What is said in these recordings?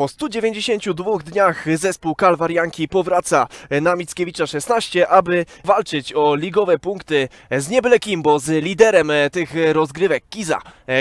Po 192 dniach zespół Kalwarianki powraca na Mickiewicza 16, aby walczyć o ligowe punkty z niebyle kim, bo z liderem tych rozgrywek Kiza,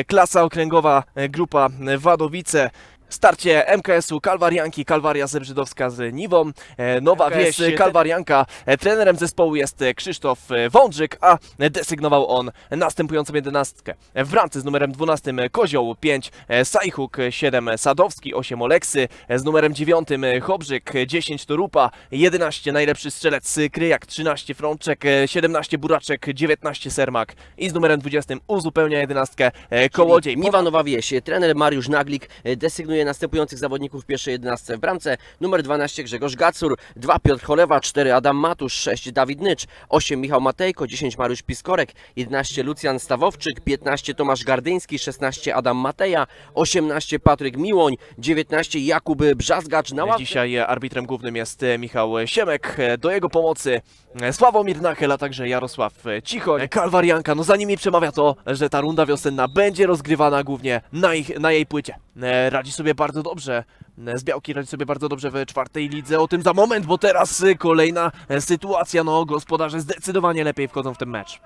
klasa okręgowa grupa Wadowice. Starcie MKS-u Kalwarianki, Kalwaria Zebrzydowska z Niwą, e, Nowa MKS Wieś Kalwarianka. E, Trenerem zespołu jest e, Krzysztof e, Wądrzyk, a desygnował on następującą jedenastkę. W bramce z numerem 12 Kozioł 5, e, Sajchuk 7, Sadowski 8, Oleksy, e, z numerem 9 Chobrzyk 10 Torupa, 11 najlepszy strzelec Kryjak, 13 Frączek, e, 17 Buraczek, 19 Sermak i z numerem 20 uzupełnia jedenastkę e, Kołodziej. Niwa Nowa Wieś. Trener Mariusz Naglik e, desygnuje następujących zawodników w pierwszej jedenastce w bramce. Numer 12 Grzegorz Gacur, 2 Piotr Cholewa, 4 Adam Matusz, 6 Dawid Nycz, 8 Michał Matejko, 10 Mariusz Piskorek, 11 Lucjan Stawowczyk, 15 Tomasz Gardyński, 16 Adam Mateja, 18 Patryk Miłoń, 19 Jakub Brzazgacz na ławce. Dzisiaj arbitrem głównym jest e, Michał Siemek. E, Do jego pomocy e, Sławomir Nachel, a także Jarosław Cichoń. Kalwarianka, no za nimi przemawia to, że ta runda wiosenna będzie rozgrywana głównie na, ich, na jej płycie. E, Radzi sobie bardzo dobrze. e, Z Białki radzi sobie bardzo dobrze w czwartej lidze. O tym za moment, bo teraz e, kolejna sytuacja. No, gospodarze zdecydowanie lepiej wchodzą w ten mecz.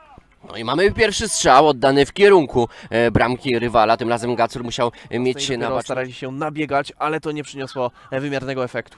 No i mamy pierwszy strzał oddany w kierunku bramki rywala. Tym razem Gacur musiał mieć się na starali się nabiegać, ale to nie przyniosło wymiernego efektu.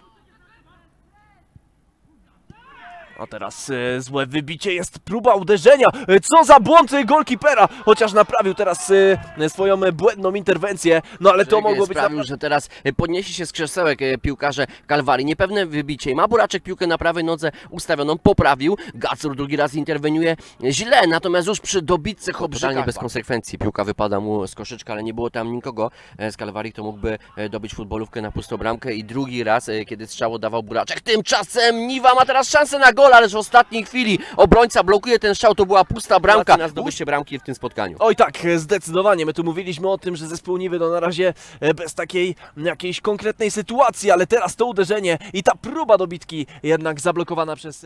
A teraz e, złe wybicie jest próba uderzenia. E, co za błąd e, golkipera! Chociaż naprawił teraz e, swoją e, błędną interwencję. No ale to mogło być sprawił, naprawdę... że teraz e, podniesie się z krzesełek e, piłkarze Kalwarii. Niepewne wybicie. Ma Buraczek piłkę na prawej nodze ustawioną, poprawił. Gacur drugi raz interweniuje źle, natomiast już przy dobitce Totalnie bez bez konsekwencji. Piłka wypada mu z koszyczka, ale nie było tam nikogo e, z Kalwarii, kto mógłby e, dobić futbolówkę na pustą bramkę. I drugi raz, e, kiedy strzał oddawał Buraczek. Tymczasem Niwa ma teraz szansę na gol, ależ w ostatniej chwili obrońca blokuje ten strzał. To była pusta bramka na zdobycie bramki w tym spotkaniu. Oj tak, zdecydowanie. My tu mówiliśmy o tym, że zespół Niwy no na razie e, bez takiej jakiejś konkretnej sytuacji, ale teraz to uderzenie i ta próba dobitki jednak zablokowana przez...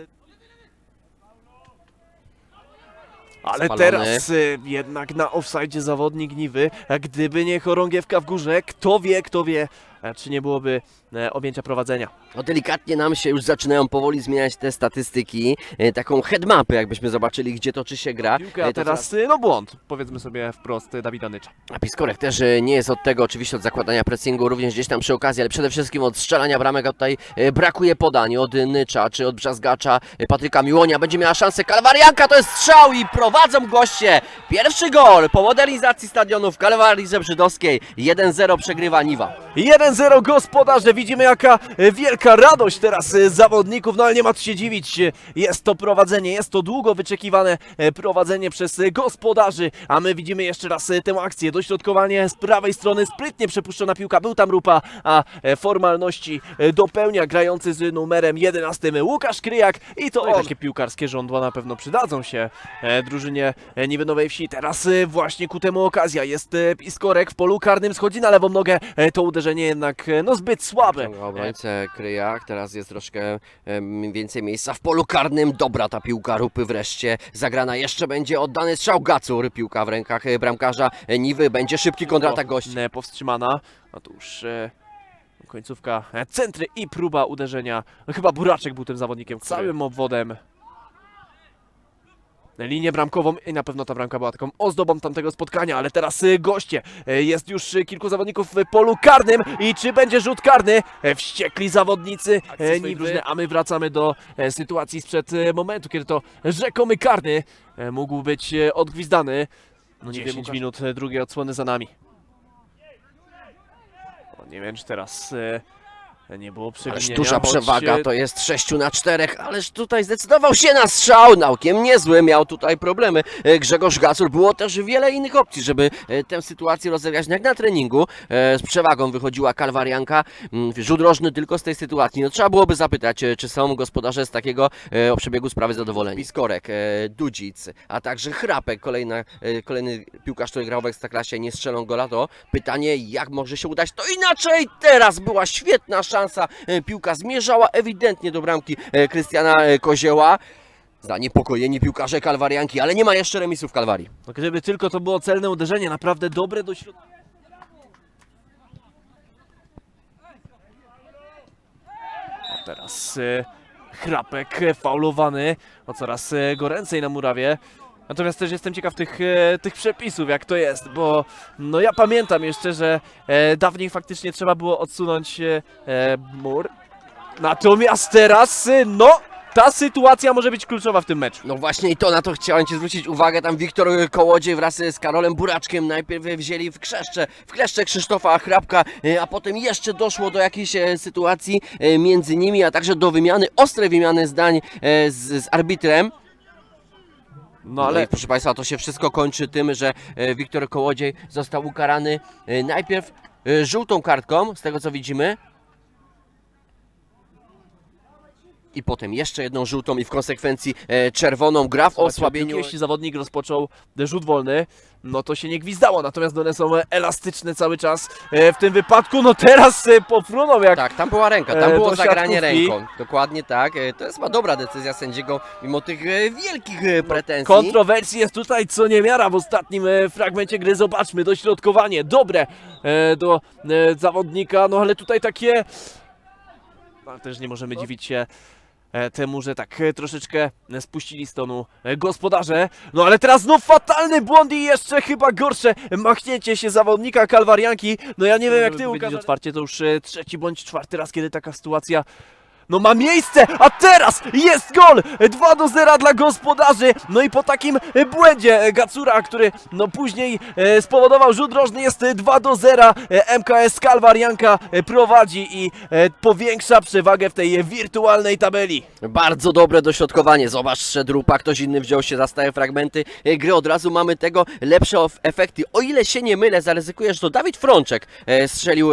Ale Spalony. teraz e, jednak na offside zawodnik Niwy, gdyby nie chorągiewka w górze, kto wie, kto wie, czy nie byłoby e, objęcia prowadzenia. No delikatnie nam się już zaczynają powoli zmieniać te statystyki. E, Taką headmapę, jakbyśmy zobaczyli, gdzie toczy się gra. Piłka, E, a to teraz e, no błąd, powiedzmy sobie wprost e, Dawida Nycza. A Piskorek też e, nie jest od tego, oczywiście od zakładania pressingu, również gdzieś tam przy okazji, ale przede wszystkim od strzelania bramek, a tutaj e, brakuje podań od Nycza czy od Brzazgacza, e, Patryka Miłonia. Będzie miała szansę Kalwarianka, to jest strzał i prowadzą goście. Pierwszy gol po modernizacji stadionu w Kalwarii Zebrzydowskiej. 1-0 przegrywa Niwa. 1-0 gospodarze, widzimy jaka e, wielka radość teraz e, zawodników, no ale nie ma co się dziwić, jest to prowadzenie, jest to długo wyczekiwane e, prowadzenie przez gospodarzy, a my widzimy jeszcze raz tę akcję, dośrodkowanie z prawej strony, sprytnie przepuszczona piłka, był tam Rupa, a formalności dopełnia grający z numerem 11 Łukasz Kryjak. I to on. takie piłkarskie żądła na pewno przydadzą się drużynie e, Niwy Nowej Wsi, teraz właśnie ku temu okazja, jest Piskorek w polu karnym, schodzi na lewą nogę, to uderzenie jednak e, no zbyt słabe. Obrońcę Kryjak, teraz jest troszkę em, więcej miejsca w polu karnym. Dobra ta piłka Rupy wreszcie zagrana. Jeszcze będzie oddany strzał Gacur. Piłka w rękach e, bramkarza e, Niwy. Będzie szybki kontratak gości. E, powstrzymana. Otóż e, końcówka e, centry i próba uderzenia. No, chyba Buraczek był tym zawodnikiem, Który? całym obwodem. Linię bramkową i na pewno ta bramka była taką ozdobą tamtego spotkania, ale teraz e, goście. E, Jest już e, kilku zawodników w polu karnym i czy będzie rzut karny? Wściekli zawodnicy e, drużyny. a my wracamy do e, sytuacji sprzed e, momentu, kiedy to rzekomy karny e, mógł być odgwizdany. No 10 Łukasz. minut drugiej odsłony za nami. O, nie wiem, czy teraz nie było Ależ przewinienia. duża choć, przewaga, e, to jest 6 na 4, ależ tutaj zdecydował się na strzał, naukiem niezły, miał tutaj problemy. E, Grzegorz Gacur, było też wiele innych opcji, żeby e, tę sytuację rozegrać, jak na treningu. E, Z przewagą wychodziła Kalwarianka, Mm, rzut rożny tylko z tej sytuacji. No trzeba byłoby zapytać, e, czy są gospodarze z takiego e, o przebiegu sprawy zadowoleni. Piskorek, e, Dudzic, a także Chrapek, kolejna, e, kolejny piłkarz, który grał w Ekstraklasie, nie strzelą gola, to pytanie, jak może się udać to inaczej. Teraz była świetna szansa, E, piłka zmierzała ewidentnie do bramki e, Krystiana e, Kozieła. Zaniepokojeni piłkarze Kalwarianki, ale nie ma jeszcze remisu w Kalwarii. No, gdyby tylko to było celne uderzenie, naprawdę dobre do środka. Teraz e, chrapek faulowany, o coraz goręcej na murawie. Natomiast też jestem ciekaw tych, e, tych przepisów, jak to jest, bo no ja pamiętam jeszcze, że e, dawniej faktycznie trzeba było odsunąć e, e, mur. Natomiast teraz, e, no, ta sytuacja może być kluczowa w tym meczu. No właśnie i to na to chciałem Ci zwrócić uwagę. Tam Wiktor Kołodziej wraz z Karolem Buraczkiem najpierw wzięli w kleszcze, w kleszcze Krzysztofa Hrabka, e, a potem jeszcze doszło do jakiejś e, sytuacji e, między nimi, a także do wymiany, ostrej wymiany zdań e, z, z arbitrem. No Ale ale proszę Państwa, to się wszystko kończy tym, że e, Wiktor Kołodziej został ukarany e, najpierw e, żółtą kartką, z tego co widzimy. I potem jeszcze jedną żółtą i w konsekwencji e, czerwoną gra w osłabieniu. Jeśli zawodnik rozpoczął rzut wolny, no to się nie gwizdało, natomiast one są elastyczne cały czas. E, W tym wypadku, no teraz e, pofrunął jak Tak, tam była ręka, E, tam było do zagranie siatkówki. ręką. Dokładnie tak. E, To jest chyba dobra decyzja sędziego, mimo tych e, wielkich e, pretensji. Kontrowersji jest tutaj co niemiara w ostatnim e, fragmencie gry. Zobaczmy, dośrodkowanie dobre e, do e, zawodnika, no ale tutaj takie... No, też nie możemy dziwić się e, temu, że tak e, troszeczkę e, spuścili z tonu e, gospodarze. No ale teraz znów fatalny błąd i jeszcze chyba gorsze machnięcie się zawodnika Kalwarianki. No ja nie wiem jak ty Łukasz. otwarcie to już e, trzeci bądź czwarty raz, kiedy taka sytuacja no ma miejsce, a teraz jest gol! 2 do 0 dla gospodarzy. No i po takim błędzie e, Gacura, który no później e, spowodował rzut rożny, jest e, 2 do 0. E, MKS Kalwarianka prowadzi i powiększa przewagę w tej wirtualnej tabeli. Bardzo dobre dośrodkowanie. Zobacz, że drupa, ktoś inny wziął się za stałe fragmenty gry. Od razu mamy tego lepsze efekty. O ile się nie mylę, zaryzykuję, że to Dawid Frączek strzelił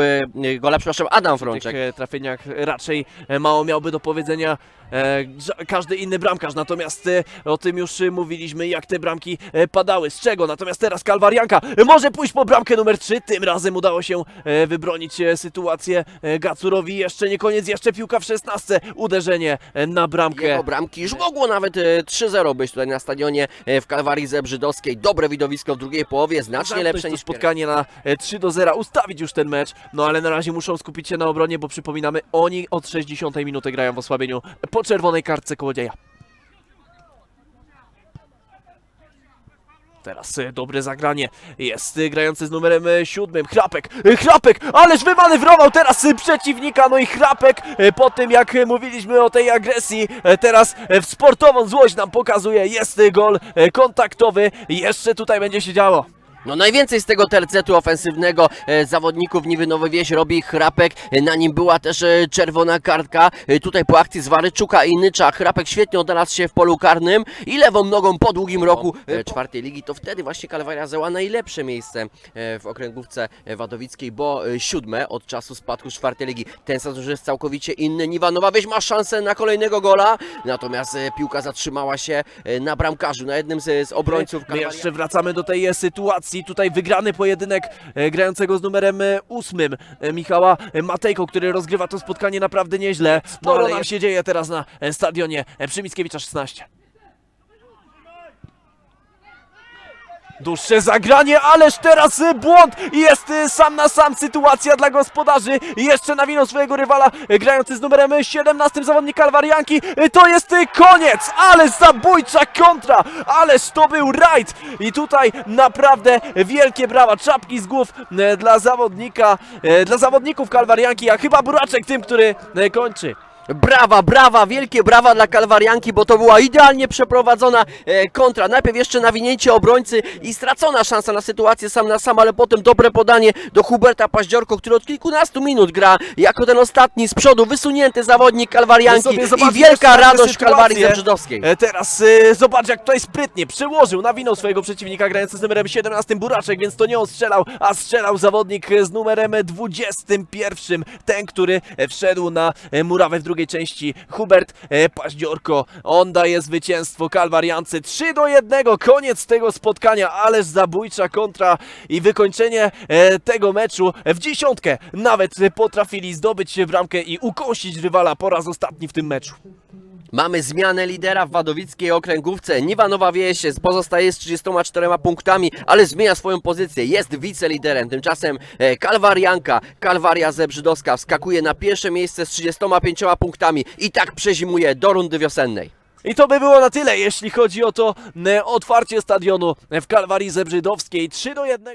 gola, przepraszam, Adam W tych Frączek. trafieniach raczej mało miałby do powiedzenia e, każdy inny bramkarz, natomiast e, o tym już e, mówiliśmy, jak te bramki e, padały, z czego. Natomiast teraz Kalwarianka może pójść po bramkę numer 3, tym razem udało się e, wybronić e, sytuację e, Gacurowi. Jeszcze nie koniec, jeszcze piłka w 16, uderzenie na bramkę. Jego bramki już mogło nawet e, 3-0 być tutaj na stadionie w Kalwarii Zebrzydowskiej. Dobre widowisko w drugiej połowie, znacznie lepsze niż spotkanie na e, 3 do 0, ustawić już ten mecz, no ale na razie muszą skupić się na obronie, bo przypominamy, oni od 60 minuty grają w osłabieniu po czerwonej kartce kołodzieja. Teraz e, dobre zagranie. Jest e, grający z numerem e, siódmym. Chrapek. Chrapek! Ależ wymanewrował teraz przeciwnika. No i Chrapek po tym jak mówiliśmy o tej agresji, teraz w sportową złość nam pokazuje. Jest gol kontaktowy. Jeszcze tutaj będzie się działo. No najwięcej z tego tercetu ofensywnego e, zawodników Niwy Nowy Wieś robi Chrapek, e, na nim była też e, czerwona kartka, tutaj po akcji Zwaryczuka i Nycza. Chrapek świetnie odnalazł się w polu karnym i lewą nogą po długim roku czwartej ligi, to wtedy właśnie Kalwaria zajęła najlepsze miejsce w okręgówce wadowickiej, bo siódme od czasu spadku z czwartej ligi. Ten sezon już jest całkowicie inny, Niwa Nowa Wieś ma szansę na kolejnego gola, natomiast piłka zatrzymała się na bramkarzu, na jednym z, z obrońców My Kalwaria. jeszcze wracamy do tej e, sytuacji. Tutaj wygrany pojedynek e, grającego z numerem e, ósmym e, Michała e, Matejko, który rozgrywa to spotkanie naprawdę nieźle. No Sporo ale nam się dzieje teraz na e, stadionie e, przy Mickiewicza 16. Dłuższe zagranie, ależ teraz y, błąd jest y, sam na sam sytuacja dla gospodarzy. Jeszcze nawinął swojego rywala y, grający z numerem y, 17 zawodnik Kalwarianki. Y, To jest y, koniec, ale zabójcza kontra, ależ to był rajd. I tutaj naprawdę wielkie brawa, czapki z głów y, dla zawodnika, y, dla zawodników Kalwarianki, a chyba Buraczek tym, który y, kończy. Brawa, brawa, wielkie brawa dla Kalwarianki, bo to była idealnie przeprowadzona e, kontra. Najpierw jeszcze nawinięcie obrońcy i stracona szansa na sytuację sam na sam, ale potem dobre podanie do Huberta Paździorko, który od kilkunastu minut gra jako ten ostatni z przodu, wysunięty zawodnik Kalwarianki i wielka radość. Kalwarii Zebrzydowskiej. E, Teraz e, zobacz jak tutaj sprytnie przełożył, nawinął swojego przeciwnika grający z numerem 17 Buraczek, więc to nie on strzelał, a strzelał zawodnik z numerem 21. Ten, który e, wszedł na e, murawę w drugiej części. Hubert e, Paździorko, on daje zwycięstwo Kalwariance 3 do 1, koniec tego spotkania, ależ zabójcza kontra i wykończenie e, tego meczu w dziesiątkę. Nawet potrafili zdobyć bramkę i ukąsić rywala po raz ostatni w tym meczu. Mamy zmianę lidera w Wadowickiej okręgówce. Niwanowa Wieś pozostaje z 34 punktami, ale zmienia swoją pozycję. Jest wiceliderem. Tymczasem e, Kalwarianka, Kalwaria Zebrzydowska wskakuje na pierwsze miejsce z 35 punktami i tak przezimuje do rundy wiosennej. I to by było na tyle, jeśli chodzi o to e, otwarcie stadionu w Kalwarii Zebrzydowskiej. 3 do 1.